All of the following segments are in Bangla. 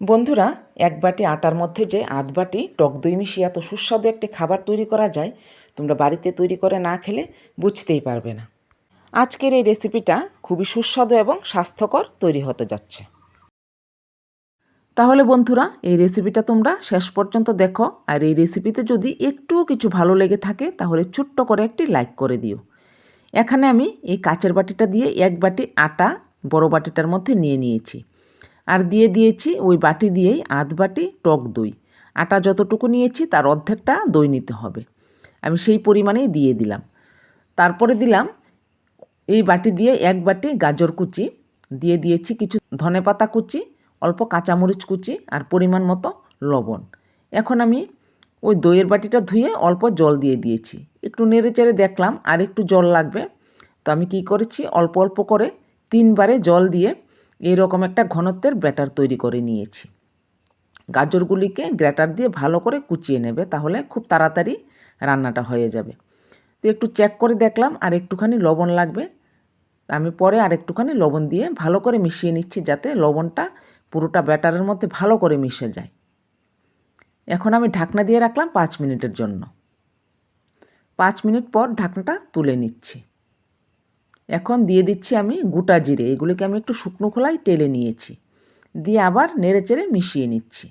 বন্ধুরা, এক বাটি আটার মধ্যে যে আধ বাটি টক দই মিশিয়ে এত সুস্বাদু একটি খাবার তৈরি করা যায়, তোমরা বাড়িতে তৈরি করে না খেলে বুঝতেই পারবে না। আজকের এই রেসিপিটা খুবই সুস্বাদু এবং স্বাস্থ্যকর তৈরি হতে যাচ্ছে। তাহলে বন্ধুরা, এই রেসিপিটা তোমরা শেষ পর্যন্ত দেখো, আর এই রেসিপিতে যদি একটুও কিছু ভালো লেগে থাকে, তাহলে ছোট্ট করে একটি লাইক করে দিও। এখানে আমি এই কাচের বাটিটা দিয়ে এক বাটি আটা বড় বাটিটার মধ্যে নিয়ে নিয়েছি। আর দিয়ে দিয়েছি ওই বাটি দিয়েই আধ বাটি টক দই। আটা যতটুকু নিয়েছি তার অর্ধেকটা দই নিতে হবে। আমি সেই পরিমাণেই দিয়ে দিলাম। তারপরে দিলাম এই বাটি দিয়ে এক বাটি গাজর কুচি, দিয়ে দিয়েছি কিছু ধনেপাতা কুচি, অল্প কাঁচামরিচ কুচি আর পরিমাণ মতো লবণ। এখন আমি ওই দইয়ের বাটিটা ধুয়ে অল্প জল দিয়ে দিয়েছি। একটু নেড়ে চেড়ে দেখলাম আর একটু জল লাগবে। তো আমি কি করেছি, অল্প অল্প করে তিনবারে জল দিয়ে এরকম একটা ঘনত্বের ব্যাটার তৈরি করে নিয়েছি। গাজরগুলিকে গ্র্যাটার দিয়ে ভালো করে কুচিয়ে নেবে, তাহলে খুব তাড়াতাড়ি রান্নাটা হয়ে যাবে। তো একটু চেক করে দেখলাম, আর একটুখানি লবণ লাগবে। আমি পরে আর একটুখানি লবণ দিয়ে ভালো করে মিশিয়ে নিচ্ছি, যাতে লবণটা পুরোটা ব্যাটারের মধ্যে ভালো করে মিশে যায়। এখন আমি ঢাকনা দিয়ে রাখলাম পাঁচ মিনিটের জন্য। পাঁচ মিনিট পর ঢাকনাটা তুলে নিচ্ছি। এখন দিয়ে দিচ্ছি আমি গোটা জিরে। এগুলিকে আমি একটু শুকনো খোলায় টেলে নিয়েছি। দিয়ে আবার নেড়ে চেড়ে মিশিয়ে নিচ্ছি।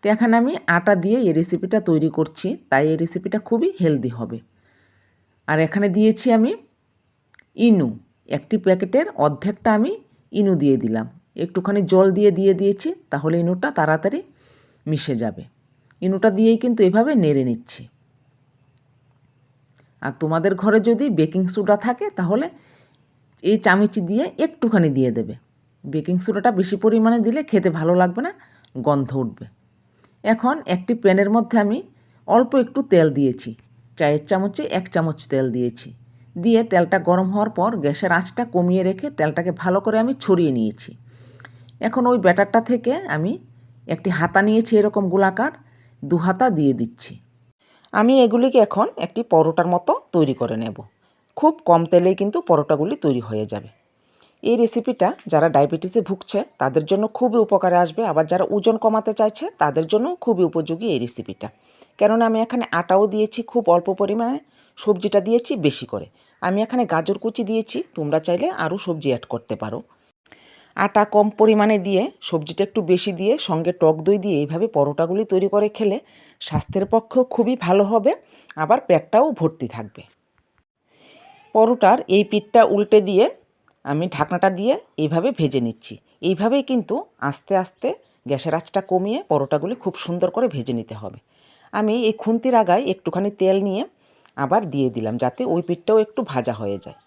তো এখানে আমি আটা দিয়ে এই রেসিপিটা তৈরি করছি, তাই এই রেসিপিটা খুবই হেলদি হবে। আর এখানে দিয়েছি আমি ইনু। একটি প্যাকেটের অর্ধেকটা আমি ইনু দিয়ে দিলাম। একটুখানি জল দিয়ে দিয়ে দিয়েছি, তাহলে ইনুটা তাড়াতাড়ি মিশে যাবে। ইনুটা দিয়েই কিন্তু এভাবে নেড়ে নিচ্ছি। আর তোমাদের ঘরে যদি বেকিং সোডা থাকে, তাহলে এই চামিচি দিয়ে একটুখানি দিয়ে দেবে। বেকিং সোডাটা বেশি পরিমাণে দিলে খেতে ভালো লাগবে না, গন্ধ উঠবে। এখন একটি প্যানের মধ্যে আমি অল্প একটু তেল দিয়েছি। চায়ের চামচে এক চামচ তেল দিয়েছি। দিয়ে তেলটা গরম হওয়ার পর গ্যাসের আঁচটা কমিয়ে রেখে তেলটাকে ভালো করে আমি ছড়িয়ে নিয়েছি। এখন ওই ব্যাটারটা থেকে আমি একটি হাতা নিয়েছি এরকম গোলাকার, দু হাতা দিয়ে দিচ্ছি। আমি এগুলিকে এখন একটি পরোটার মতো তৈরি করে নেব। খুব কম তেলেই কিন্তু পরোটাগুলি তৈরি হয়ে যাবে। এই রেসিপিটা যারা ডায়াবেটিসে ভুগছে, তাদের জন্য খুবই উপকারে আসবে। আবার যারা ওজন কমাতে চাইছে, তাদের জন্য খুবই উপযোগী এই রেসিপিটা কেননা আমি এখানে আটাও দিয়েছি, খুব অল্প পরিমাণে। সবজিটা দিয়েছি বেশি করে। আমি এখানে গাজর কুচি দিয়েছি। তোমরা চাইলে আরও সবজি অ্যাড করতে পারো। আটা কম পরিমাণে দিয়ে, সবজিটা একটু বেশি দিয়ে, সঙ্গে টক দই দিয়ে এইভাবে পরোটাগুলি তৈরি করে খেলে স্বাস্থ্যের পক্ষেও খুবই ভালো হবে, আবার পেটটাও ভর্তি থাকবে। পরোটার এই পিঠটা উল্টে দিয়ে আমি ঢাকনাটা দিয়ে এইভাবে ভেজে নিচ্ছি। এইভাবেই কিন্তু আস্তে আস্তে গ্যাসের আঁচটা কমিয়ে পরোটাগুলি খুব সুন্দর করে ভেজে নিতে হবে। আমি এই খুন্তির আগায় একটুখানি তেল নিয়ে আবার দিয়ে দিলাম যাতে ওই পিঠটাও একটু ভাজা হয়ে যায়।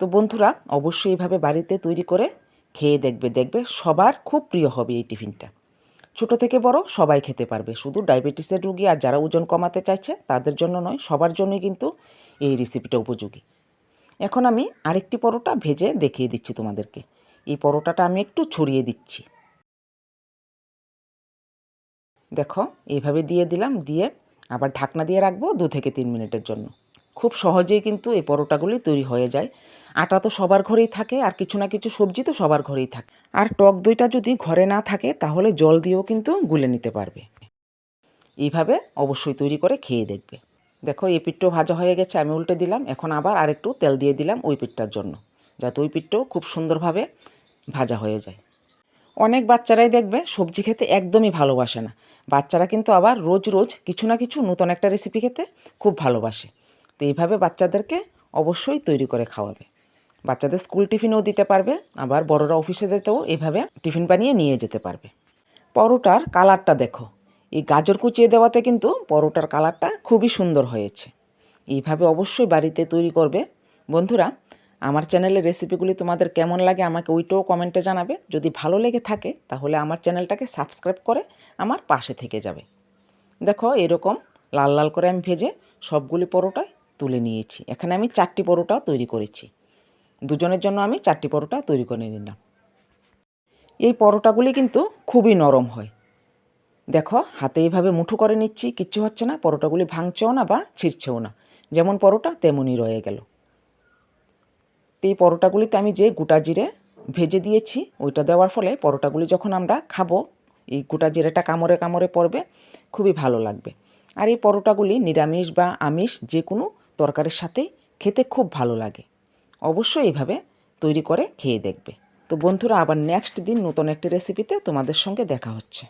তো বন্ধুরা, অবশ্যই এইভাবে বাড়িতে তৈরি করে খেয়ে দেখবে দেখবে সবার খুব প্রিয় হবে এই টিফিনটা। ছোট থেকে বড় সবাই খেতে পারবে, শুধু ডায়াবেটিসের রুগী আর যারা ওজন কমাতে চাইছে তাদের জন্য নয়, সবার জন্যই কিন্তু এই রেসিপিটা উপযোগী। এখন আমি আরেকটি পরোটা ভেজে দেখিয়ে দিচ্ছি তোমাদেরকে। এই পরোটাটা আমি একটু ছড়িয়ে দিচ্ছি। দেখো, এইভাবে দিয়ে দিলাম, দিয়ে আবার ঢাকনা দিয়ে রাখব দু থেকে তিন মিনিটের জন্য। খুব সহজেই কিন্তু এই পরোটাগুলি তৈরি হয়ে যায়। আটা তো সবার ঘরেই থাকে, আর কিছু না কিছু সবজি তো সবার ঘরেই থাকে। আর টক দইটা যদি ঘরে না থাকে, তাহলে জল দিয়েও কিন্তু গুলে নিতে পারবে। এইভাবে অবশ্যই তৈরি করে খেয়ে দেখবে। দেখো, এই পিঠটাও ভাজা হয়ে গেছে, আমি উল্টে দিলাম। এখন আবার আরেকটু তেল দিয়ে দিলাম ওই পিঠটার জন্য, যাতে ওই পিঠটাও খুব সুন্দরভাবে ভাজা হয়ে যায়। অনেক বাচ্চারাই দেখবে, সবজি খেতে একদমই ভালোবাসে না। বাচ্চারা কিন্তু আবার রোজ রোজ কিছু না কিছু নতুন একটা রেসিপি খেতে খুব ভালোবাসে। তো এইভাবে বাচ্চাদেরকে অবশ্যই তৈরি করে খাওয়াবে। বাচ্চাদের স্কুল টিফিনও দিতে পারবে, আবার বড়রা অফিসে যেতেও এভাবে টিফিন বানিয়ে নিয়ে যেতে পারবে। পরোটার কালারটা দেখো, এই গাজর কুচিয়ে দেওয়াতে কিন্তু পরোটার কালারটা খুবই সুন্দর হয়েছে। এইভাবে অবশ্যই বাড়িতে তৈরি করবে। বন্ধুরা, আমার চ্যানেলের রেসিপিগুলি তোমাদের কেমন লাগে আমাকে ওইটাও কমেন্টে জানাবে। যদি ভালো লেগে থাকে, তাহলে আমার চ্যানেলটাকে সাবস্ক্রাইব করে আমার পাশে থেকে যাবে। দেখো, এরকম লাল লাল করে আমি ভেজে সবগুলি পরোটায় তুলে নিয়েছি। এখানে আমি চারটি পরোটাও তৈরি করেছি। দুজনের জন্য আমি চারটি পরোটা তৈরি করে নিলাম। এই পরোটাগুলি কিন্তু খুবই নরম হয়। দেখো, হাতে এইভাবে মুঠো করে নিচ্ছি, কিচ্ছু হচ্ছে না, পরোটাগুলি ভাঙছেও না বা ছিঁড়ছেও না। যেমন পরোটা, তেমনই রয়ে গেল। এই পরোটাগুলিতে আমি যে গোটা জিরে ভেজে দিয়েছি, ওইটা দেওয়ার ফলে পরোটাগুলি যখন আমরা খাব, এই গোটা জিরেটা কামড়ে কামড়ে পড়বে, খুবই ভালো লাগবে। আর এই পরোটাগুলি নিরামিষ বা আমিষ যে কোনো তরকারির সাথে খেতে খুব ভালো লাগে। অবশ্যই এভাবে তৈরি করে খেয়ে দেখবে। তো বন্ধুরা, আবার নেক্সট দিন নতুন একটি রেসিপিতে তোমাদের সঙ্গে দেখা হচ্ছে।